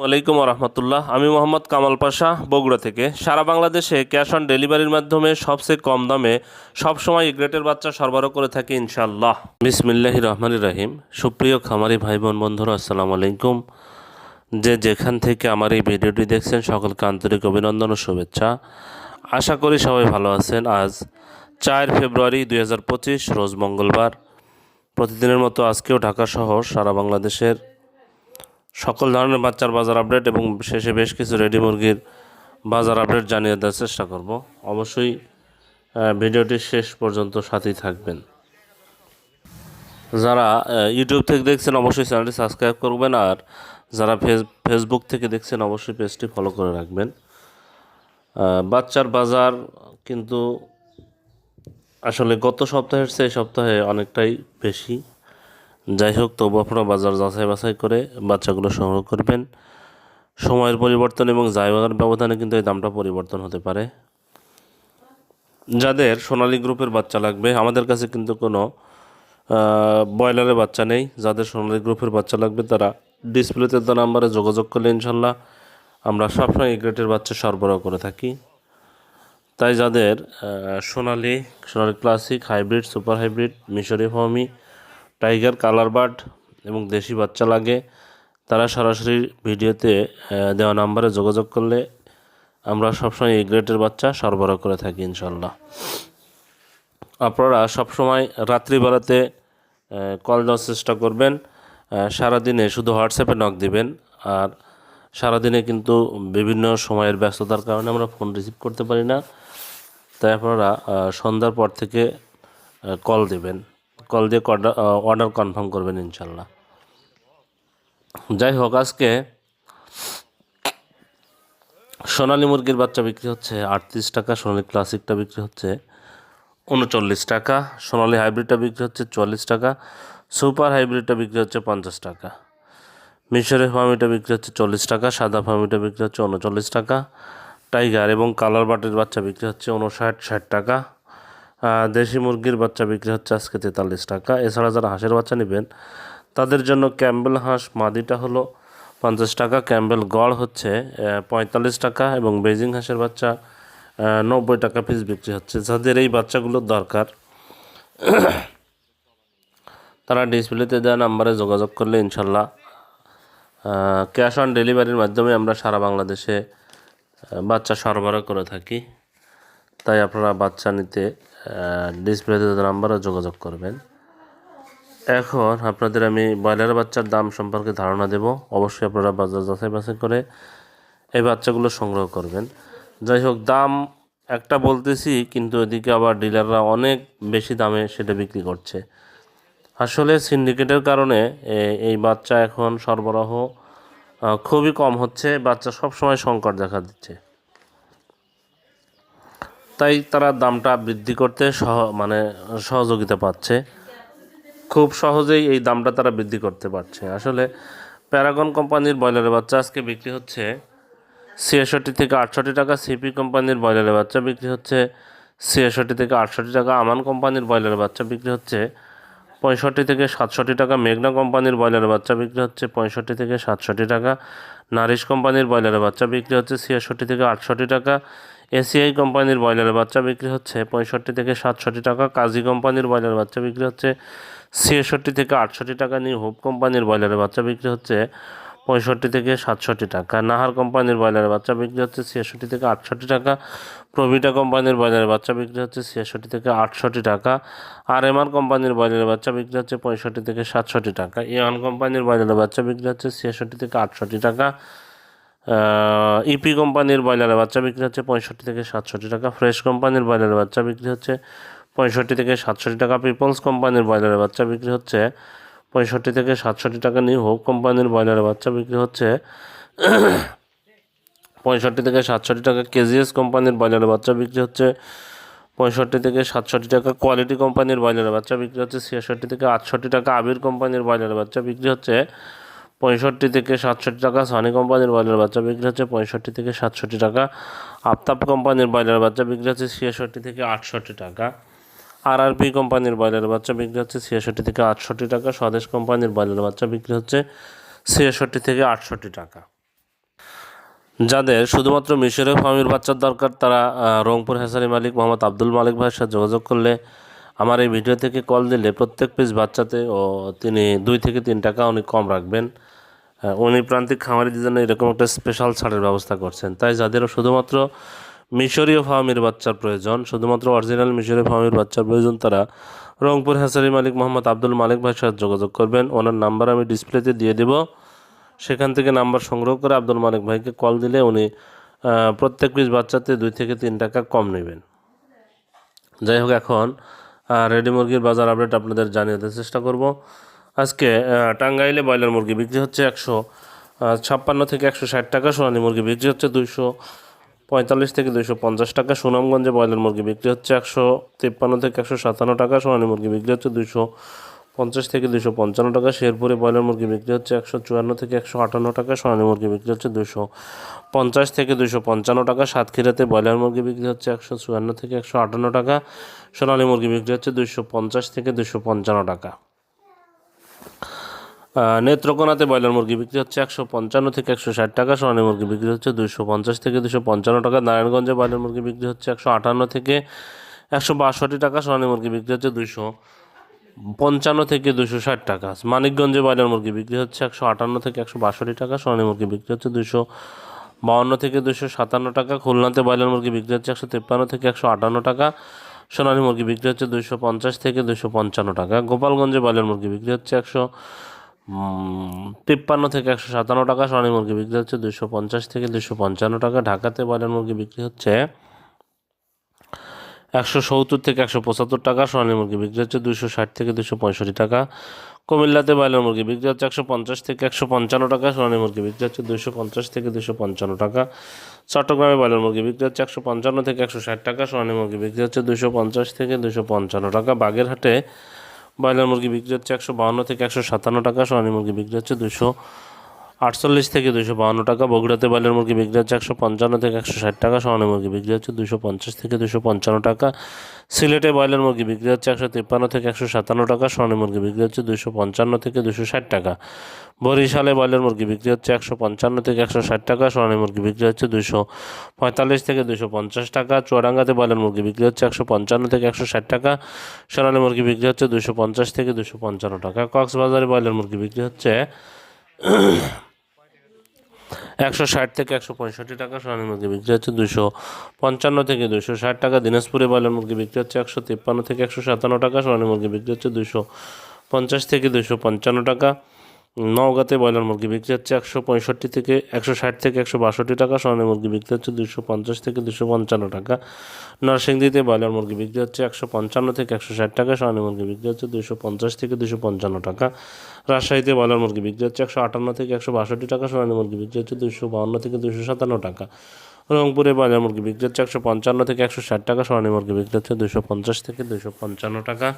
ওয়ালাইকুম রহমতুল্লাহ আমি মোহাম্মদ কামাল পাশা, বগুড়া থেকে। সারা বাংলাদেশে ক্যাশ অন ডেলিভারির মাধ্যমে সবচেয়ে কম দামে সবসময় গ্রেটের বাচ্চা সরবরাহ করে থাকি ইনশাল্লাহ বিসমিল্লাহি রহমান রাহিম। সুপ্রিয় খামারি ভাই বোন বন্ধুরা, আসসালামু আলাইকুম। যে যেখান থেকে আমার এই ভিডিওটি দেখছেন, সকলকে আন্তরিক অভিনন্দন ও শুভেচ্ছা। আশা করি সবাই ভালো আছেন। আজ চার ফেব্রুয়ারি দু হাজার পঁচিশ, রোজ মঙ্গলবার। প্রতিদিনের মতো আজকেও ঢাকা শহর, সারা বাংলাদেশের সকল ধরনের বাচ্চার বাজার আপডেট এবং শেষে বেশ কিছু রেডি মুরগির বাজার আপডেট জানিয়ে দেওয়ার চেষ্টা করব। অবশ্যই ভিডিওটি শেষ পর্যন্ত সাথেই থাকবেন। যারা ইউটিউব থেকে দেখছেন অবশ্যই চ্যানেলটি সাবস্ক্রাইব করবেন আর যারা ফেস, ফেসবুক থেকে দেখছেন অবশ্যই পেজটি ফলো করে রাখবেন। বাচ্চার বাজার কিন্তু আসলে গত সপ্তাহের চেয়ে সপ্তাহে অনেকটাই বেশি। যাই হোক, তবু আপনারা বাজার যাচাই বাছাই করে বাচ্চাগুলো সংগ্রহ করবেন। সময়ের পরিবর্তন এবং জায়গার ব্যবধানে কিন্তু এই দামটা পরিবর্তন হতে পারে। যাদের সোনালী গ্রুপের বাচ্চা লাগবে, আমাদের কাছে কিন্তু কোনো ব্রয়লারের বাচ্চা নেই। যাদের সোনালী গ্রুপের বাচ্চা লাগবে, তারা ডিসপ্লেতে তো নাম্বারে যোগাযোগ করলে ইনশাল্লাহ আমরা সবসময় গ্রেটের বাচ্চা সরবরাহ করে থাকি। তাই যাদের Sonali Sonali classic hybrid super hybrid মিশরি ফর্মি টাইগার, কালার বার্ড এবং দেশি বাচ্চা লাগে, তারা সরাসরি ভিডিওতে দেওয়া নাম্বারে যোগাযোগ করলে আমরা সবসময় এই গ্রেটের বাচ্চা সরবরাহ করে থাকি ইনশাল্লাহ আপনারা সবসময় রাত্রিবেলাতে কল দেওয়ার চেষ্টা করবেন সারাদিনে শুধু হোয়াটসঅ্যাপে নক দিবেন, আর সারাদিনে কিন্তু বিভিন্ন সময়ের ব্যস্ততার কারণে আমরা ফোন রিসিভ করতে পারি না, তাই আপনারা সন্ধ্যার পর থেকে কল দেবেন। কল দিয়ে অর্ডার কনফার্ম করবেন ইনশাল্লাহ। যাই হোক, আজকে সোনালী মুরগির বাচ্চা বিক্রি হচ্ছে আটত্রিশ টাকা, সোনালী ক্লাসিকটা বিক্রি হচ্ছে উনচল্লিশ টাকা, সোনালী হাইব্রিডটা বিক্রি হচ্ছে চল্লিশ টাকা সুপার হাইব্রিডটা বিক্রি হচ্ছে পঞ্চাশ টাকা। মিশরে ফার্মিটা বিক্রি হচ্ছে চল্লিশ টাকা, সাদা ফার্মিটা বিক্রি হচ্ছে উনচল্লিশ টাকা টাইগার এবং কালার বাটের বাচ্চা বিক্রি হচ্ছে উনষাট ষাট টাকা। দেশি মুরগির বাচ্চা বিক্রি হচ্ছে আজকে তেতাল্লিশ টাকা। এছাড়া যারা হাঁসের বাচ্চা নেবেন, তাদের জন্য ক্যাম্বেল হাঁস মাদিটা হলো পঞ্চাশ টাকা, ক্যাম্বেল গড় হচ্ছে পঁয়তাল্লিশ টাকা এবং বেজিং হাঁসের বাচ্চা নব্বই টাকা পিস বিক্রি হচ্ছে। যাদের এই বাচ্চাগুলোর দরকার, তারা ডিসপ্লেতে দেওয়া নাম্বারে যোগাযোগ করলে ইনশাল্লাহ ক্যাশ অন ডেলিভারির মাধ্যমে আমরা সারা বাংলাদেশে বাচ্চা সরবরাহ করে থাকি। তাই আপনারা বাচ্চা নিতে ডিসপ্লেতে দেওয়া নাম্বারে যোগাযোগ করবেন। এখন আপনাদের আমি ব্রয়লার বাচ্চার দাম সম্পর্কে ধারণা দেব। অবশ্যই আপনারা বাজার যাচাই বাছাই করে এই বাচ্চাগুলো সংগ্রহ করবেন। যাই হোক, দাম একটা বলতেছি, কিন্তু এদিকে আবার ডিলাররা অনেক বেশি দামে সেটা বিক্রি করছে। আসলে সিন্ডিকেটের কারণে এই বাচ্চা এখন সরবরাহ খুবই কম হচ্ছে। বাচ্চা সব সময় সংকট দেখা দিচ্ছে। তাই তারা দামটা বৃদ্ধি করতে সহ মানে সহযোগিতা পাচ্ছে। খুব সহজেই এই দামটা তারা বৃদ্ধি করতে পারছে। আসলে প্যারাগন কোম্পানির ব্রয়লারের বাচ্চা আজকে বিক্রি হচ্ছে ছিয়াষট্টি থেকে আটষট্টি টাকা, সিপি কোম্পানির ব্রয়লারের বাচ্চা বিক্রি হচ্ছে ছিয়াষট্টি থেকে আটষট্টি টাকা, আমান কোম্পানির ব্রয়লারের বাচ্চা বিক্রি হচ্ছে পঁয়ষট্টি থেকে সাতষট্টি টাকা, মেঘনা কোম্পানির ব্রয়লারের বাচ্চা বিক্রি হচ্ছে পঁয়ষট্টি থেকে সাতষট্টি টাকা, নারিশ কোম্পানির ব্রয়লারের বাচ্চা বিক্রি হচ্ছে ছিয়াষট্টি থেকে আটষট্টি টাকা এসিআই কোম্পানির ব্রয়লারের বাচ্চা বিক্রি হচ্ছে পঁয়ষট্টি থেকে সাতষট্টি টাকা। কাজী কোম্পানির ব্রয়লার বাচ্চা বিক্রি হচ্ছে ছিয়াষট্টি থেকে আটষট্টি টাকা। নিউ হোপ কোম্পানির ব্রয়লারের বাচ্চা বিক্রি হচ্ছে পঁয়ষট্টি থেকে সাতষট্টি টাকা। নাহার কোম্পানির ব্রয়লারের বাচ্চা বিক্রি হচ্ছে ছিয়াষট্টি থেকে আটষট্টি টাকা। প্রভিটা কোম্পানির ব্রয়লারের বাচ্চা বিক্রি হচ্ছে ছিয়াষট্টি থেকে আটষট্টি টাকা। আর এমআর কোম্পানির ব্রয়লারের বাচ্চা বিক্রি হচ্ছে পঁয়ষট্টি থেকে সাতষট্টি টাকা। ইওয়ান কোম্পানির ব্রয়লারের বাচ্চা বিক্রি হচ্ছে ছিয়াষট্টি থেকে আটষট্টি টাকা। ইপি কোম্পানির ব্রয়লারের বাচ্চা বিক্রি হচ্ছে পঁয়ষট্টি থেকে সাতষট্টি টাকা। ফ্রেশ কোম্পানির ব্রয়লারের বাচ্চা বিক্রি হচ্ছে পঁয়ষট্টি থেকে সাতষট্টি টাকা। পিপলস কোম্পানির ব্রয়লারের বাচ্চা বিক্রি হচ্ছে পঁয়ষট্টি থেকে সাতষট্টি টাকা। নিউ হোপ কোম্পানির ব্রয়লারের বাচ্চা বিক্রি হচ্ছে পঁয়ষট্টি থেকে সাতষট্টি টাকা। কেজিএস কোম্পানির ব্রয়লারের বাচ্চা বিক্রি হচ্ছে পঁয়ষট্টি থেকে সাতষট্টি টাকা। কোয়ালিটি কোম্পানির ব্রয়লারের বাচ্চা বিক্রি হচ্ছে ছিয়াষট্টি থেকে আটষট্টি টাকা। আবির কোম্পানির ব্রয়লারের বাচ্চা বিক্রি হচ্ছে পঁয়ষট্টি থেকে সাতষট্টি টাকা। সনি কোম্পানির ব্রয়লার বাচ্চা বিক্রি হচ্ছে পঁয়ষট্টি থেকে সাতষট্টি টাকা। আফতাব কোম্পানির ব্রয়লার বাচ্চা বিক্রি হচ্ছে ছিয়াষট্টি থেকে আটষট্টি টাকা। আর আর পি কোম্পানির ব্রয়লার বাচ্চা বিক্রি হচ্ছে ছিয়াষট্টি থেকে আটষট্টি টাকা। স্বদেশ কোম্পানির ব্রয়লার বাচ্চা বিক্রি হচ্ছে ছিয়াষট্টি থেকে আটষট্টি টাকা। যাদের শুধুমাত্র মিশরের ফার্মের বাচ্চার দরকার, তারা রংপুর হেসারি মালিক মোহাম্মদ আব্দুল মালিক ভাইয়ের সাথে যোগাযোগ করলে আমার এই ভিডিও থেকে কল দিলে প্রত্যেক পিস বাচ্চাতে, ও তিনি দুই থেকে তিন টাকা উনি কম রাখবেন। আহ, উনি প্রান্তিক খামারিদের জন্য এরকম একটা স্পেশাল ছাড়ের ব্যবস্থা করছেন। তাই যাদের শুধুমাত্র মিশরীয় ফার্মের বাচ্চার প্রয়োজন শুধুমাত্র অরিজিনাল মিশরীয় ফার্মের বাচ্চার প্রয়োজন তারা রংপুর হেসারি মালিক মোহাম্মদ আব্দুল মালিক ভাইয়ের সাথে যোগাযোগ করবেন। ওনার নাম্বার আমি ডিসপ্লেতে দিয়ে দেবো। সেখান থেকে নাম্বার সংগ্রহ করে আব্দুল মালিক ভাইকে কল দিলে উনি প্রত্যেক পিস বাচ্চাতে দুই থেকে তিন টাকা কম নেবেন। যাই হোক এখন রেডি মুরগির বাজার আপডেট আপনাদের জানিয়ে দেওয়ার চেষ্টা করব। আজকে টাঙ্গাইলে ব্রয়লার মুরগি বিক্রি হচ্ছে একশো ছাপ্পান্ন থেকে একশো ষাট টাকা সোনালী মুরগি বিক্রি হচ্ছে দুইশো পঁয়তাল্লিশ থেকে দুইশো পঞ্চাশ টাকা। সুনামগঞ্জে ব্রয়লার মুরগি বিক্রি হচ্ছে একশো তিপ্পান্ন থেকে একশো সাতান্ন টাকা, সোনালী মুরগি বিক্রি হচ্ছে দুইশো পঞ্চাশ থেকে দুশো পঞ্চান্ন টাকা। শেরপুরে ব্রয়লার মুরগি বিক্রি হচ্ছে একশো চুয়ান্ন থেকে একশো আটান্ন টাকা, সোনালী মুরগি বিক্রি হচ্ছে দুশো পঞ্চাশ থেকে দুশো পঞ্চান্ন টাকা। সাতক্ষীরাতে ব্রয়লার মুরগি বিক্রি হচ্ছে একশো চুয়ান্ন থেকে একশো আটান্ন টাকা, সোনালী মুরগি বিক্রি হচ্ছে দুশো পঞ্চাশ থেকে দুশো পঞ্চান্ন টাকা। নেত্রকোনাতে ব্রয়লার মুরগি বিক্রি হচ্ছে একশো পঞ্চান্ন থেকে একশো ষাট টাকা, সোনালী মুরগি বিক্রি হচ্ছে দুশো পঞ্চাশ থেকে দুশো পঞ্চান্ন টাকা, নারায়ণগঞ্জে ব্রয়লার মুরগি বিক্রি হচ্ছে একশো আটান্ন থেকে একশো বাষট্টি টাকা, সোনালী মুরগি বিক্রি হচ্ছে দুশো পঞ্চান্ন থেকে দুশো ষাট টাকা। মানিকগঞ্জে ব্রয়লার মুরগি বিক্রি হচ্ছে একশো আটান্ন থেকে একশো বাষট্টি টাকা, সোনালী মুরগি বিক্রি হচ্ছে দুশো বাউন্ন থেকে দুশো সাতান্ন টাকা, খুলনাতে ব্রয়লার মুরগি বিক্রি হচ্ছে একশো তিপ্পান্ন থেকে একশো আটান্ন টাকা, সোনালী মুরগি বিক্রি হচ্ছে দুশো পঞ্চাশ থেকে দুশো পঞ্চান্ন টাকা। গোপালগঞ্জে ব্রয়লার মুরগি বিক্রি হচ্ছে একশো তিপ্পান্ন থেকে একশো সাতান্ন টাকা সোনালী মুরগি বিক্রি হচ্ছে দুশো পঞ্চাশ থেকে দুশো পঞ্চান্ন টাকা। ঢাকাতে ব্রয়লার মুরগি বিক্রি হচ্ছে একশো সত্তর থেকে একশো পঁচাত্তর টাকা, সোনালী মুরগি বিক্রি হচ্ছে দুশো ষাট থেকে দুশো পঁয়ষট্টি টাকা। কুমিল্লাতে ব্রয়লার মুরগি বিক্রি হচ্ছে একশো পঞ্চাশ থেকে একশো পঞ্চান্ন টাকা, সোনালী মুরগি বিক্রি হচ্ছে দুশো পঞ্চাশ থেকে দুশো পঞ্চান্ন টাকা। চট্টগ্রামে ব্রয়লার মুরগি বিক্রি হচ্ছে একশো পঞ্চান্ন থেকে একশো ষাট টাকা, সোনালী মুরগি বিক্রি হচ্ছে দুশো পঞ্চাশ থেকে দুশো পঞ্চান্ন টাকা। বাগেরহাটে ব্রয়লার মুরগি বিক্রি হচ্ছে একশো বাহান্ন থেকে একশো সাতান্ন টাকা, সোনালী মুরগি বিক্রি হচ্ছে দুশো আটচল্লিশ থেকে দুশো বাউন্ন টাকা, বগুড়াতে ব্রয়লার মুরগি বিক্রি হচ্ছে একশো পঞ্চান্ন থেকে একশো ষাট টাকা সোনালী মুরগি বিক্রি হচ্ছে দুশো পঞ্চাশ থেকে দুশো পঞ্চান্ন টাকা, সিলেটে ব্রয়লার মুরগি বিক্রি হচ্ছে একশো তিপ্পান্ন থেকে একশো সাতান্ন টাকা সোনালী মুরগি বিক্রি হচ্ছে দুশো পঞ্চান্ন থেকে দুশো ষাট টাকা। বরিশালে ব্রয়লার মুরগি বিক্রি হচ্ছে একশো পঞ্চান্ন থেকে একশো ষাট টাকা সোনালী মুরগি বিক্রি হচ্ছে দুশো পঁয়তাল্লিশ থেকে দুশো পঞ্চাশ টাকা, চুয়াডাঙ্গাতে ব্রয়লার মুরগি বিক্রি হচ্ছে একশো পঞ্চান্ন থেকে একশো ষাট টাকা, সোনালী মুরগি বিক্রি হচ্ছে দুশো পঞ্চাশ থেকে দুশো পঞ্চান্ন টাকা। কক্সবাজারে ব্রয়লার মুরগি বিক্রি হচ্ছে একশো ষাট থেকে একশো পঁয়ষট্টি টাকা সোনালী মুরগি বিক্রি হচ্ছে দুশো পঞ্চান্ন থেকে দুশো ষাট টাকা। দিনাজপুরে বয়লার মুরগি বিক্রি হচ্ছে একশো তিপ্পান্ন থেকে একশো সাতান্ন টাকা, সোনালী মুরগি বিক্রি হচ্ছে দুশো পঞ্চাশ থেকে দুশো পঞ্চান্ন টাকা। নওগাঁতে ব্রয়লার মুরগি বিক্রি হচ্ছে একশো পঁয়ষট্টি থেকে একশো ষাট থেকে একশো বাষট্টি টাকা, সোনালী মুরগি বিক্রি হচ্ছে দুশো পঞ্চাশ থেকে দুশো পঞ্চান্ন টাকা। নরসিংদীতে ব্রয়লার মুরগি বিক্রি হচ্ছে একশো পঞ্চান্ন থেকে একশো ষাট টাকা, সোনালী মুরগি বিক্রি হচ্ছে দুশো পঞ্চাশ থেকে দুশো পঞ্চান্ন টাকা। রাজশাহীতে ব্রয়লার মুরগি বিক্রি হচ্ছে একশো আটান্ন থেকে একশো বাষট্টি টাকা, সোনালী মুরগি বিক্রি হচ্ছে দুশো বাউন্ন থেকে দুশো সাতান্ন টাকা। রংপুরে ব্রয়লার মুরগি বিক্রি হচ্ছে একশো পঞ্চান্ন থেকে একশো ষাট টাকা, সোনালী মুরগি বিক্রি হচ্ছে দুশো পঞ্চাশ থেকে দুশো পঞ্চান্ন টাকা।